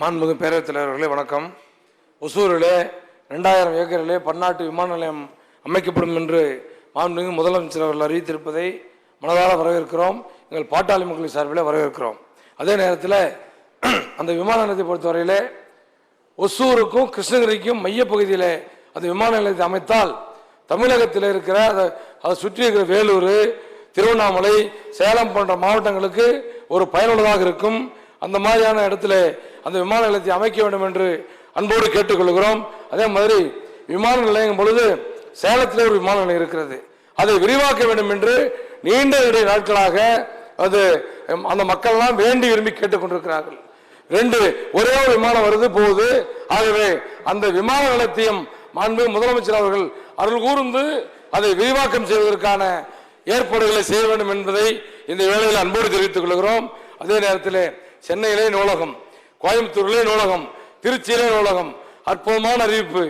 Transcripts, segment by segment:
மாண்புமிகு பேரவைத் தலைவர்களே வணக்கம். ஒசூரிலே ரெண்டாயிரம் ஏக்கரிலே பன்னாட்டு விமான நிலையம் அமைக்கப்படும் என்று மாண்புமிகு முதலமைச்சர் அவர்கள் அறிவித்திருப்பதை மனதார வரவேற்கிறோம். எங்கள் பாட்டாளி மக்களின் சார்பில் வரவேற்கிறோம். அதே நேரத்தில் அந்த விமான நிலையத்தை பொறுத்தவரையிலே ஒசூருக்கும் கிருஷ்ணகிரிக்கும் மையப்பகுதியில் அந்த விமான நிலையத்தை அமைத்தால் தமிழகத்தில் இருக்கிற அதை அதை சுற்றி இருக்கிற வேலூர் திருவண்ணாமலை சேலம் போன்ற மாவட்டங்களுக்கு ஒரு பயனுள்ளதாக இருக்கும். அந்த மாதிரியான இடத்துல அந்த விமான நிலையத்தை அமைக்க வேண்டும் என்று அன்போடு கேட்டுக்கொள்கிறோம். அதே மாதிரி விமான நிலையம் பொழுது சேலத்தில் ஒரு விமான நிலையம் இருக்கிறது. அதை விரிவாக்க வேண்டும் என்று நீண்ட இடைய நாட்களாக அது அந்த மக்கள்லாம் வேண்டி விரும்பி கேட்டுக்கொண்டிருக்கிறார்கள். ரெண்டு ஒரே ஒரு விமானம் வருது போகுது. ஆகவே அந்த விமான நிலையத்தையும் மாண்பு முதலமைச்சர் அவர்கள் அருள் கூர்ந்து அதை விரிவாக்கம் செய்வதற்கான ஏற்பாடுகளை செய்ய வேண்டும் என்பதை இந்த வேளையில் அன்போடு தெரிவித்துக் கொள்கிறோம். அதே நேரத்தில் சென்னையிலே நூலகம் கோயம்புத்தூர்லேயே நூலகம் திருச்சியிலே நூலகம் அற்புதமான அறிவிப்பு.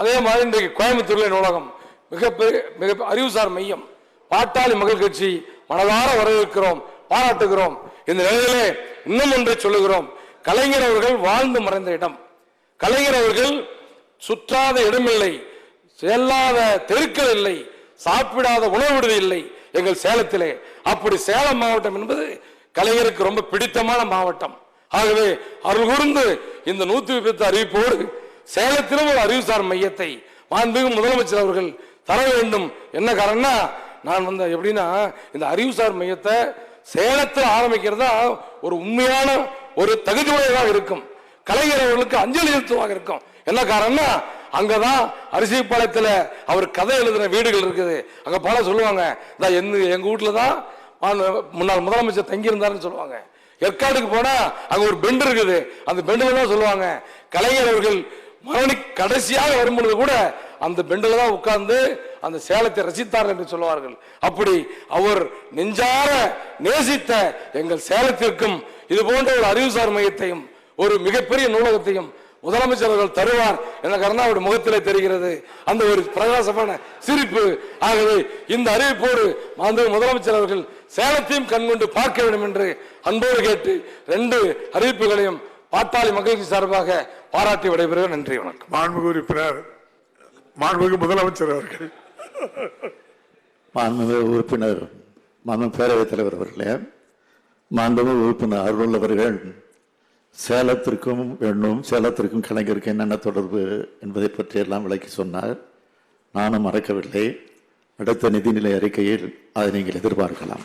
அதே மாதிரி இன்றைக்கு கோயம்புத்தூர்லேயே நூலகம். மிகப்பெரிய மிக அறிவுசார் மையம். பாட்டாளி மகள் கட்சி மனதார வரவேற்கிறோம் பாராட்டுகிறோம். இந்த நிலையிலே இன்னும் ஒன்றை சொல்லுகிறோம். கலைஞர் அவர்கள் வாழ்ந்து மறைந்த இடம். கலைஞர் அவர்கள் சுற்றாத இடமில்லை செல்லாத தெருக்கள் இல்லை சாப்பிடாத உணவு விடுதி இல்லை எங்கள் சேலத்திலே. அப்படி சேலம் மாவட்டம் என்பது கலைஞருக்கு ரொம்ப பிடித்தமான மாவட்டம். ஆகவே அருள் கூர்ந்து இந்த நூத்தி முப்பத்தி அறிவிப்போடு சேலத்திலும் ஒரு அறிவுசார் மையத்தை மாண்புமிகு முதலமைச்சர் அவர்கள் தர வேண்டும். என்ன காரணம்னா நான் வந்த எப்படின்னா இந்த அறிவுசார் மையத்தை சேலத்தில் ஆரம்பிக்கிறதா ஒரு உண்மையான ஒரு தகுதியுடையதாக இருக்கும். கலைஞரவர்களுக்கு அஞ்சலி எழுத்துவாக இருக்கும். என்ன காரணம்னா அங்கதான் அரிசிப்பாளையத்தில் அவர் கதை எழுதின வீடுகள் இருக்குது. அங்க பல சொல்லுவாங்க எங்க வீட்டில் தான் முன்னாள் முதலமைச்சர் தங்கியிருந்தாருன்னு சொல்லுவாங்க. ஏற்காடுக்கு போனா அங்க ஒரு பெண்டு இருக்குது. அந்த பெண்டில் தான் சொல்லுவாங்க. கலைஞர் அவர்கள் மரணி கடைசியாக வரும்பொழுது கூட அந்த பெண்டில் தான் உட்கார்ந்து அந்த சேலத்தை ரசித்தார் என்று சொல்லுவார்கள். அப்படி அவர் நெஞ்சார நேசித்த எங்கள் சேலத்திற்கும் இது போன்ற ஒரு அறிவுசார் மையத்தையும் ஒரு மிகப்பெரிய நூலகத்தையும் முதலமைச்சர் அவர்கள் தருவார் என கருணாவுடைய முகத்திலே தெரிகிறது. அந்த ஒரு பிரகாசமான சிரிப்பு ஆகவே இந்த அறிவிப்போடு மாண்பு முதலமைச்சர் அவர்கள் சேலத்தையும் கண்கொண்டு பார்க்க வேண்டும் என்று அன்போடு கேட்டு ரெண்டு அறிவிப்புகளையும் பாட்டாளி மகிழ்ச்சி சார்பாக பாராட்டி விடைபெறுகிறேன். நன்றி வணக்கம். மாண்புமிகு உறுப்பினர் மாண்புமிகு முதலமைச்சர் அவர்கள். மாண்புமிகு உறுப்பினர் மாண்பு பேரவைத் தலைவர் அவர்களே மாண்புமிகு உறுப்பினர் அருள் அவர்கள் சேலத்திற்கும் எண்ணும் சேலத்திற்கும் கலைஞருக்கும் என்னென்ன தொடர்பு என்பதை பற்றி எல்லாம் விளக்கி சொன்னார். நானும் மறக்கவில்லை. அடுத்த நிதிநிலை அறிக்கையில் அதை நீங்கள் எதிர்பார்க்கலாம்.